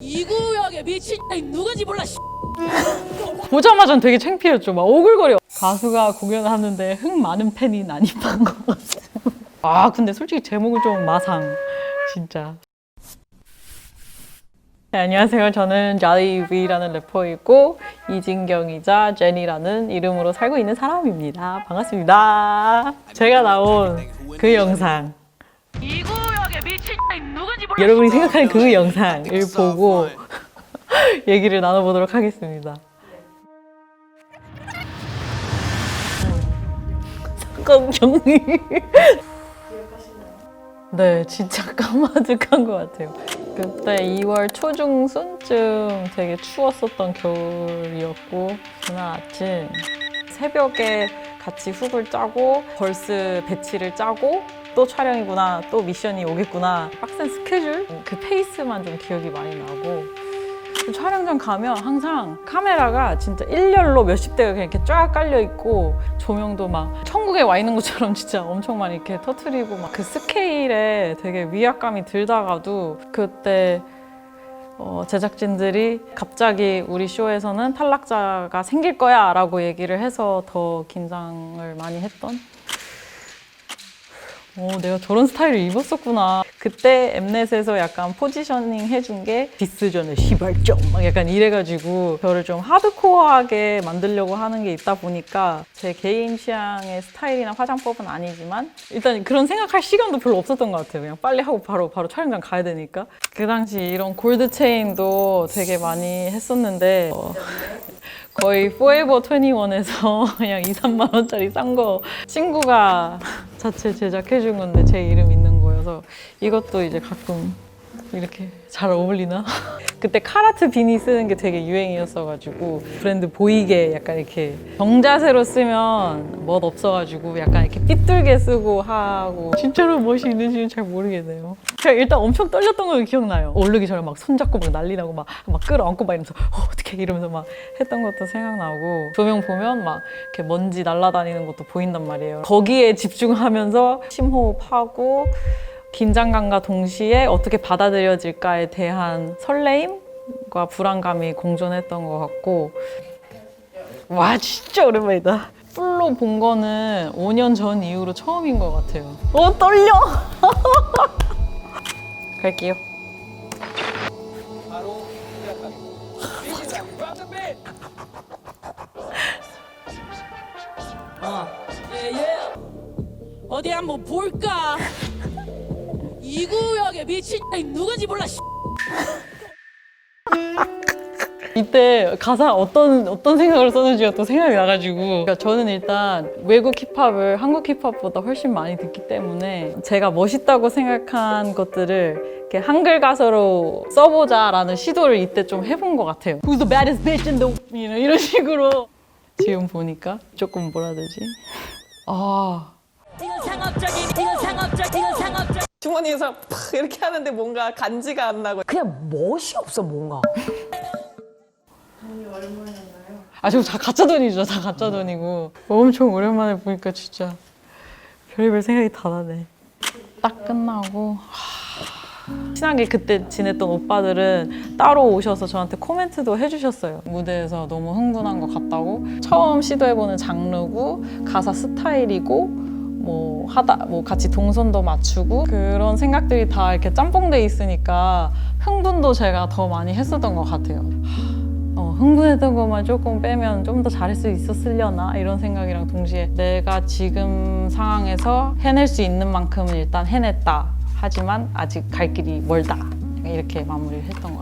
이 구역에 미친 이 누군지 몰라 씨. 보자마자 되게 창피했죠. 막 오글거려. 가수가 공연을 하는데 흥 많은 팬이 난입한 것 같아요. 아 근데 솔직히 제목은 좀 마상. 진짜. 네, 안녕하세요. 저는 자리 위라는 래퍼이고 이진경이자 제니라는 이름으로 살고 있는 사람입니다. 반갑습니다. 제가 나온 그 영상 여러분이 생각하는 그 영상을 보고 얘기를 나눠보도록 하겠습니다. 사건 정리. 네, 진짜 까마득한 것 같아요. 그때 2월 초중순쯤 되게 추웠었던 겨울이었고 그날 아침 새벽에 같이 훅을 짜고 벌스 배치를 짜고 또 촬영이구나 또 미션이 오겠구나 빡센 스케줄? 그 페이스만 좀 기억이 많이 나고. 그 촬영장 가면 항상 카메라가 진짜 일렬로 몇십 대가 그냥 이렇게 쫙 깔려 있고 조명도 막 천국에 와 있는 것처럼 진짜 엄청 많이 이렇게 터트리고 막 그 스케일에 되게 위압감이 들다가도 그때 어, 제작진들이 갑자기 우리 쇼에서는 탈락자가 생길 거야 라고 얘기를 해서 더 긴장을 많이 했던 오, 내가 저런 스타일을 입었었구나. 그때 엠넷에서 약간 포지셔닝 해준 게 디스전의 시발점 막 약간 이래가지고 저를 좀 하드코어하게 만들려고 하는 게 있다 보니까 제 개인 취향의 스타일이나 화장법은 아니지만 일단 그런 생각할 시간도 별로 없었던 것 같아요. 그냥 빨리 하고 바로 바로 촬영장 가야 되니까. 그 당시 이런 골드 체인도 되게 많이 했었는데 어, 거의 포에버 21에서 그냥 2, 3만 원짜리 싼 거 친구가 자체 제작해 준 건데 제 이름 있는 거여서 이것도 이제 가끔 이렇게 잘 어울리나? 그때 카라트 비니 쓰는 게 되게 유행이었어가지고 브랜드 보이게 약간 이렇게 정자세로 쓰면 멋 없어가지고 약간 이렇게 삐뚤게 쓰고 하고 진짜로 멋이 있는지는 잘 모르겠네요. 제가 일단 엄청 떨렸던 거 기억나요. 오르기 전에 막 손잡고 막 난리 나고 막, 막 끌어안고 막 이러면서 어, 어떻게 이러면서 막 했던 것도 생각나고 조명 보면 막 이렇게 먼지 날아다니는 것도 보인단 말이에요. 거기에 집중하면서 심호흡하고 긴장감과 동시에 어떻게 받아들여질까에 대한 설레임과 불안감이 공존했던 것 같고. 와 진짜 오랜만이다. 풀로 본 거는 5년 전 이후로 처음인 것 같아요. 어 떨려! 갈게요. 예예. 어디 한번 볼까 이 구역에 미친 이 누군지 몰라 씨. 이때 가사 어떤 어떤 생각을 썼는지가 또 생각이 나가지고 그러니까 저는 일단 외국 힙합을 한국 힙합보다 훨씬 많이 듣기 때문에 제가 멋있다고 생각한 것들을 이렇게 한글 가사로 써보자라는 시도를 이때 좀 해본 것 같아요. Who's the baddest bitch in the know, 이런 식으로 지금 보니까 조금 뭐라 되지? 아 이건 상업적인 이건 상업적 이건 상업적 주머니에서 팍 이렇게 하는데 뭔가 간지가 안 나고 그냥 멋이 없어 뭔가 아, 저거 다 가짜 돈이죠. 다 가짜 돈이고. 엄청 오랜만에 보니까 진짜 별의별 생각이 다 나네. 딱 끝나고. 하, 친하게 그때 지냈던 오빠들은 따로 오셔서 저한테 코멘트도 해주셨어요. 무대에서 너무 흥분한 것 같다고. 처음 시도해보는 장르고, 가사 스타일이고, 뭐 하다, 뭐 같이 동선도 맞추고, 그런 생각들이 다 이렇게 짬뽕돼 있으니까 흥분도 제가 더 많이 했었던 것 같아요. 어, 흥분했던 것만 조금 빼면 좀 더 잘할 수 있었으려나 이런 생각이랑 동시에 내가 지금 상황에서 해낼 수 있는 만큼은 일단 해냈다. 하지만 아직 갈 길이 멀다. 이렇게 마무리를 했던 것 같아요.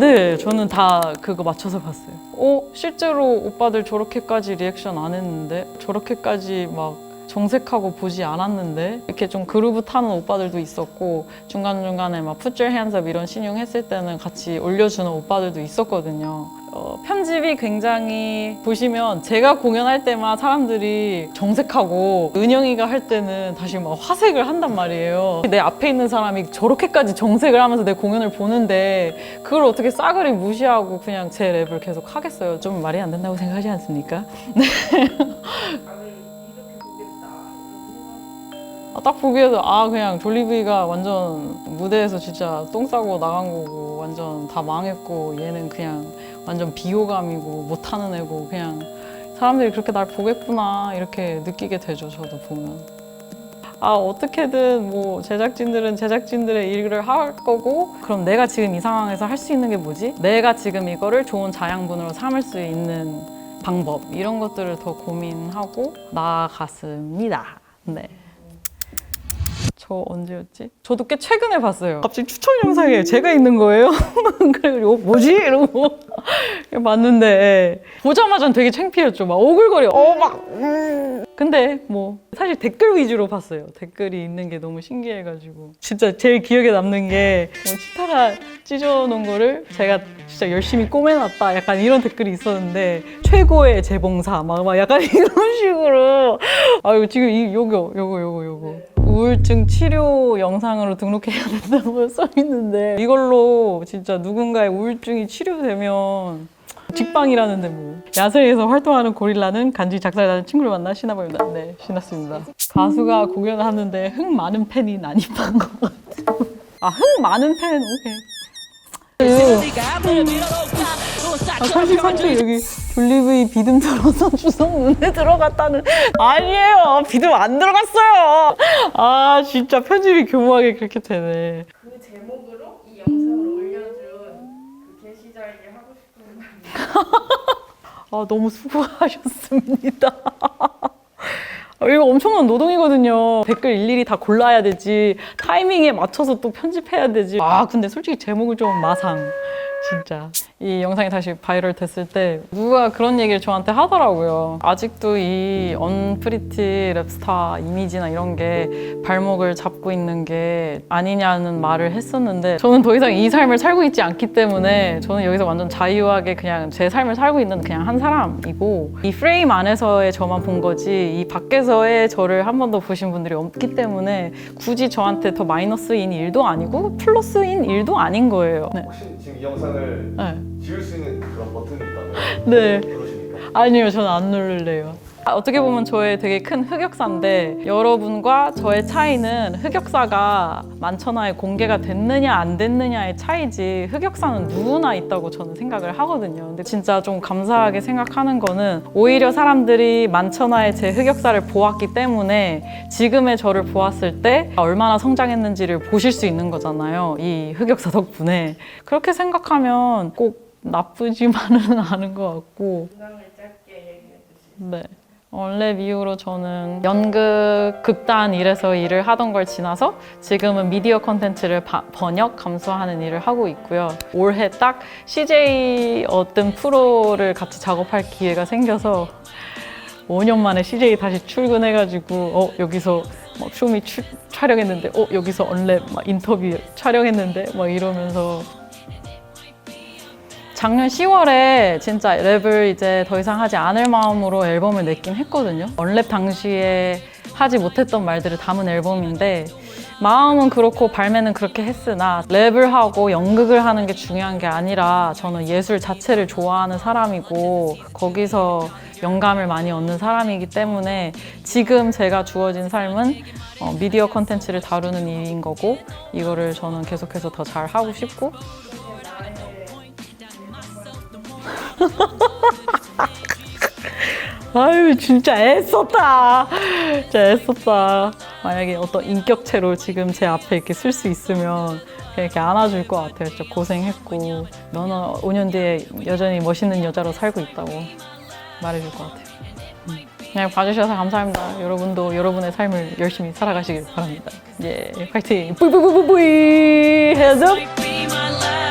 네, 저는 다 그거 맞춰서 봤어요. 어, 실제로 오빠들 저렇게까지 리액션 안 했는데 저렇게까지 막 정색하고 보지 않았는데 이렇게 좀 그루브 타는 오빠들도 있었고 중간중간에 막 Put your hands up 이런 신용 했을 때는 같이 올려주는 오빠들도 있었거든요. 어, 편집이 굉장히 보시면 제가 공연할 때만 사람들이 정색하고 은영이가 할 때는 다시 막 화색을 한단 말이에요. 내 앞에 있는 사람이 저렇게까지 정색을 하면서 내 공연을 보는데 그걸 어떻게 싸그리 무시하고 그냥 제 랩을 계속 하겠어요. 좀 말이 안 된다고 생각하지 않습니까? 아, 딱 보기에도 아 그냥 졸리브이가 완전 무대에서 진짜 똥 싸고 나간 거고 완전 다 망했고 얘는 그냥 완전 비호감이고 못하는 애고 그냥 사람들이 그렇게 날 보겠구나 이렇게 느끼게 되죠 저도 보면 아 어떻게든 뭐 제작진들은 제작진들의 일을 할 거고 그럼 내가 지금 이 상황에서 할 수 있는 게 뭐지? 내가 지금 이거를 좋은 자양분으로 삼을 수 있는 방법 이런 것들을 더 고민하고 나아갔습니다. 네. 저 언제였지? 저도 꽤 최근에 봤어요. 갑자기 추천 영상에 제가 있는 거예요. 그래가지고 어, 뭐지? 이러고 봤는데 보자마자 되게 창피했죠. 막 오글거려. 어, 막. 음. 근데 뭐 사실 댓글 위주로 봤어요. 댓글이 있는 게 너무 신기해가지고 진짜 제일 기억에 남는 게 뭐, 치타가 찢어놓은 거를 제가 진짜 열심히 꼬매놨다. 약간 이런 댓글이 있었는데 최고의 재봉사 막, 막 약간 이런 식으로 아 이거 지금 이 요거 요거 요거 요거 우울증 치료 영상으로 등록해야 된다고 써 있는데 이걸로 진짜 누군가의 우울증이 치료되면 직방이라는데 뭐 야생에서 활동하는 고릴라는 간지 작살나는 친구를 만나 신나보입니다. 네, 신났습니다. 가수가 공연을 하는데 흥 많은 팬이 난입한 것 같아요. 아, 흥 많은 팬, 오케이. 아, 33초 여기 졸리브이 비듬 들어서 주석 눈에 들어갔다는 아니에요. 비듬 안 들어갔어요. 아 진짜 편집이 교묘하게 그렇게 되네. 그 제목으로 이 영상을 올려준 그 게시자에게 하고 싶은 말. 아 너무 수고하셨습니다. 아, 이거 엄청난 노동이거든요. 댓글 일일이 다 골라야 되지 타이밍에 맞춰서 또 편집해야 되지. 아 근데 솔직히 제목을 좀 마상 진짜 이 영상이 다시 바이럴 됐을 때 누가 그런 얘기를 저한테 하더라고요. 아직도 이 언프리티 랩스타 이미지나 이런 게 발목을 잡고 있는 게 아니냐는 말을 했었는데 저는 더 이상 이 삶을 살고 있지 않기 때문에 저는 여기서 완전 자유하게 그냥 제 삶을 살고 있는 그냥 한 사람이고 이 프레임 안에서의 저만 본 거지 이 밖에서의 저를 한 번도 보신 분들이 없기 때문에 굳이 저한테 더 마이너스인 일도 아니고 플러스인 일도 아닌 거예요. 네. 이 영상을 네. 지울 수 있는 그런 버튼이 있다면 네. 누르십니까? 아니요, 저는 안 누를래요. 아, 어떻게 보면 저의 되게 큰 흑역사인데 여러분과 저의 차이는 흑역사가 만천하에 공개가 됐느냐 안 됐느냐의 차이지 흑역사는 누구나 있다고 저는 생각을 하거든요. 근데 진짜 좀 감사하게 생각하는 거는 오히려 사람들이 만천하에 제 흑역사를 보았기 때문에 지금의 저를 보았을 때 얼마나 성장했는지를 보실 수 있는 거잖아요. 이 흑역사 덕분에. 그렇게 생각하면 꼭 나쁘지만은 않은 것 같고. 네. 원래 이후로 저는 연극, 극단 일에서 일을 하던 걸 지나서 지금은 미디어 컨텐츠를 바- 번역, 감수하는 일을 하고 있고요. 올해 딱 CJ 어떤 프로를 같이 작업할 기회가 생겨서 5년 만에 CJ 다시 출근해가지고 어 여기서 막 쇼미 추- 촬영했는데 어 여기서 언랩 막 인터뷰 촬영했는데 막 이러면서 작년 10월에 진짜 랩을 이제 더 이상 하지 않을 마음으로 앨범을 냈긴 했거든요. 언랩 당시에 하지 못했던 말들을 담은 앨범인데 마음은 그렇고 발매는 그렇게 했으나 랩을 하고 연극을 하는 게 중요한 게 아니라 저는 예술 자체를 좋아하는 사람이고 거기서 영감을 많이 얻는 사람이기 때문에 지금 제가 주어진 삶은 어, 미디어 컨텐츠를 다루는 일인 거고 이거를 저는 계속해서 더 잘 하고 싶고 아유 진짜 애썼다. 진짜 애썼다. 만약에 어떤 인격체로 지금 제 앞에 이렇게 쓸 수 있으면 이렇게 안아줄 것 같아요. 진짜 고생했고. 너는 5년 뒤에 여전히 멋있는 여자로 살고 있다고 말해줄 것 같아요. 음. 그냥 봐주셔서 감사합니다. 여러분도 여러분의 삶을 열심히 살아가시길 바랍니다. 예 파이팅. 뿌이뿌이뿌이 헤어져 Be my life.